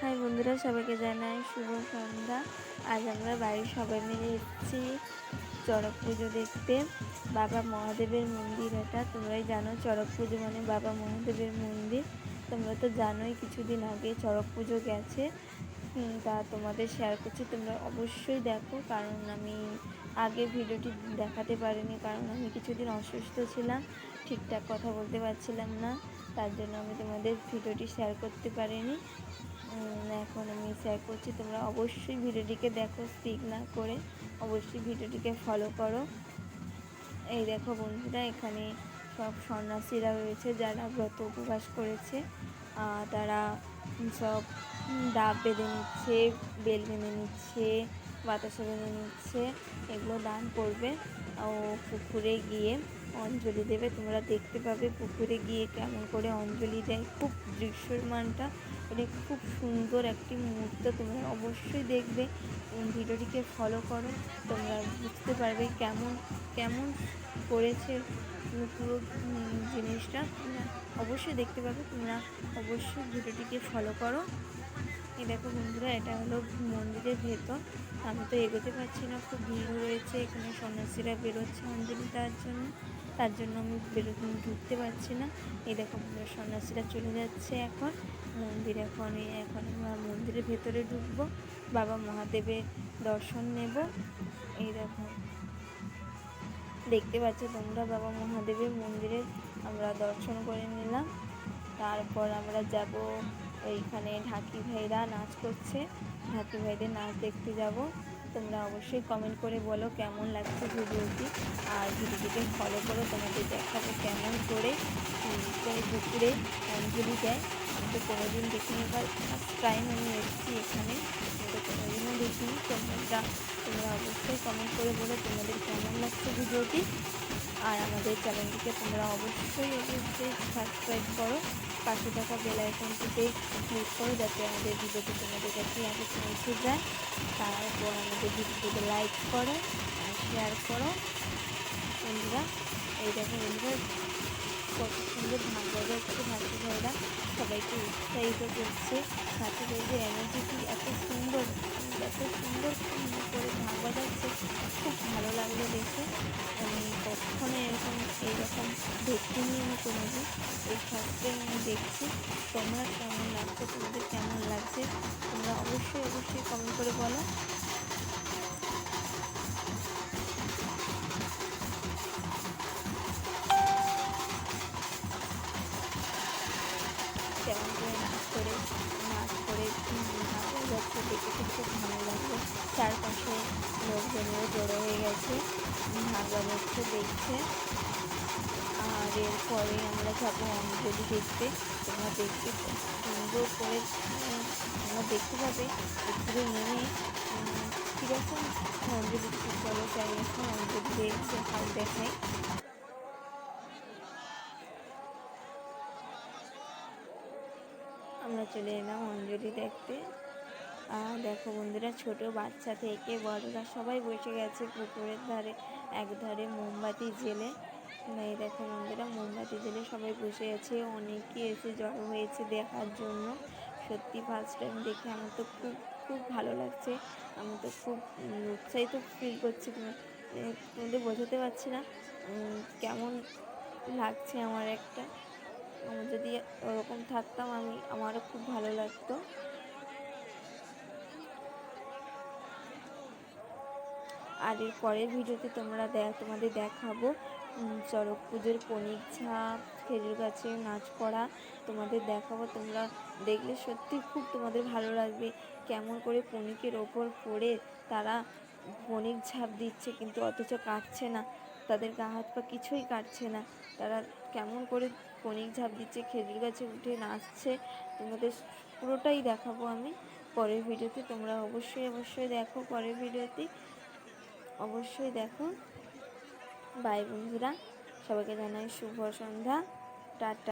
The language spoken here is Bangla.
হাই বন্ধুরা, সবাইকে জানাই শুভ সন্ধ্যা। আজ আমরা বাড়ির সবাই মিলে এসেছি চড়ক পুজো দেখতে। বাবা মহাদেবের মন্দির এটা, তোমরাই জানো চড়ক পুজো মানে বাবা মহাদেবের মন্দির। তোমরা তো জানোই কিছুদিন আগে চড়ক পুজো গেছে। তা তোমাদের শেয়ার করছি, তোমরা অবশ্যই দেখো, কারণ আমি আগে ভিডিওটি দেখাতে পারিনি, কারণ আমি কিছুদিন অসুস্থ ছিলাম, ঠিকঠাক কথা বলতে পারছিলাম না, তার জন্য আমি তোমাদের ভিডিওটি শেয়ার করতে পারিনি। এখন আমি শেয়ার করছি। তোমরা অবশ্যই ভিডিওটিকে দেখো স্কিপ না করে অবশ্যই ভিডিওটিকে ফলো করো। এই দেখো বন্ধুরা, এখানে সব সন্ন্যাসীরা রয়েছে যারা ব্রত উপবাস করেছে। তারা সব ডাব বেঁধে নিচ্ছে, বেল বেঁধে নিচ্ছে, বাতাসা বেঁধে নিচ্ছে, এগুলো দান করবে। ও পুকুরে গিয়ে অঞ্জলি দেবে। তোমরা দেখতে পাবে পুকুরে গিয়ে কেমন করে অঞ্জলি দেয়। খুব দৃশ্যমানটা এটা খুব সুন্দর একটি মুহূর্ত, তোমরা অবশ্যই দেখবে। ভিডিওটিকে ফলো করো, তোমরা বুঝতে পারবে কেমন কেমন করেছে পুরো জিনিসটা। অবশ্যই দেখতে পাবে, তোমরা অবশ্যই ভিডিওটিকে ফলো করো। এই দেখো বন্ধুরা, এটা হলো মন্দিরের ভেতর। আমি তো এগোতে পারছি না, খুব ভিড় রয়েছে এখানে সন্ন্যাসীরা বেরোচ্ছে অঞ্জলি দেওয়ার জন্য। তার জন্য আমি বেরো, ঢুকতে পারছি না। এই দেখো বন্ধুরা, সন্ন্যাসীরা চলে যাচ্ছে এখন। মন্দির এখন এখন আমরা মন্দিরের ভেতরে ঢুকবো। বাবা মহাদেবের দর্শন নেব। এই দেখো। দেখতে পাচ্ছ তোমরা, বাবা মহাদেবের মন্দিরে আমরা দর্শন করে নিলাম। তারপর আমরা যাব ওইখানে ঢাকি ভাইরা নাচ করছে। ঢাকি ভাইদের নাচ দেখতে যাব। তোমরা অবশ্যই কমেন্ট করে বলো কেমন লাগছে ভিডিওটি। আর ভিডিওটিকে ফলো করো তোমাদের দেখাবো কেমন করে পুকুরে অঞ্জলি দেয়। আমি তো কোনোদিন দেখিনি বা ফার্স্ট টাইম আমি এসেছি এখানে। তো কোনোদিনও দেখিনি। তোমরা তোমরা অবশ্যই কমেন্ট করে বলে তোমাদের কেমন লাগছে ভিডিওটি। আর আমাদের চ্যানেলটিকে তোমরা অবশ্যই অবশ্যই সাবস্ক্রাইব করো। পাশে থাকা বেল আইকনটিতে ক্লিক করো যাতে আমাদের ভিডিওটি তোমাদের কাছে আগে পৌঁছে যায়। তারপর আমাদের ভিডিওটিকে লাইক করো আর শেয়ার করো। বন্ধুরা, এই দেখো বন্ধুরা কত সুন্দর ঢাক বাজাচ্ছে ঢাকি ভাইরা সবাইকে উৎসাহিত করছে। ঢাকি ভাইদের এনার্জিটি এত সুন্দর এত সুন্দর করে ঢাক বাজাচ্ছে খুব ভালো লাগল দেখে। আমি কখনো এরকম এইরকম দেখিনি আমি কোনোদিন। এই ফার্স্ট আমি দেখছি। তোমরা কেমন লাগছে? তোমাদের কেমন লাগছে? তোমরা অবশ্যই অবশ্যই কমেন্ট করে বলো। যাচ্ছে দেখে খুব খুব ভালো লাগল চারপাশে লোকজনেরও জড়ো হয়ে গেছে ভাগ বাজাচ্ছে দেখছে। আর এরপরে আমরা যাব অঞ্জলি দেখতে। তোমরা দেখতে সুন্দর করে তোমরা দেখতে পাবে উপরে নেমে কীরকম অঞ্জলি চলো চাই এখন অঞ্জলি দেখছে হাল দেখায় আমরা চলে এলাম অঞ্জলি দেখতে। আর দেখো বন্ধুরা, ছোট বাচ্চা থেকে বড়রা সবাই বসে গেছে পুকুরের ধারে, এক ধারে মোমবাতি জেলে এই দেখো বন্ধুরা, মোমবাতি জেলে সবাই বসে আছে। অনেকে এসে জড়ো হয়েছে দেখার জন্য। সত্যি ফার্স্ট টাইম দেখে আমার তো খুব খুব ভালো লাগছে। আমি তো খুব উৎসাহিত ফিল করছি তোমা- তোমাদের বোঝাতে পারছি না কেমন লাগছে আমার একটা। আমি যদি ওরকম থাকতাম, আমি, আমারও খুব ভালো লাগতো। আর এর পরের ভিডিওতে তোমরা দেখ তোমাদের দেখাবো চড়ক পুজোর পনিক ঝাপ, খেজুর গাছে নাচ করা। তোমাদের দেখাবো, তোমরা দেখলে সত্যি খুব তোমাদের ভালো লাগবে, কেমন করে পনিকের ওপর পড়ে তারা পনিক ঝাঁপ দিচ্ছে, কিন্তু অথচ কাটছে না। তাদের গা হাত পা কিছুই কাটছে না। তারা কেমন করে কণিক ঝাঁপ দিচ্ছে, খেজুর গাছে উঠে নাচছে, তোমাদের পুরোটাই দেখাবো আমি পরের ভিডিওতে। তোমরা অবশ্যই অবশ্যই দেখো পরের ভিডিওতে। অবশ্যই দেখো। বাই বন্ধুরা, সবাইকে জানাই শুভ সন্ধ্যা। টাটা।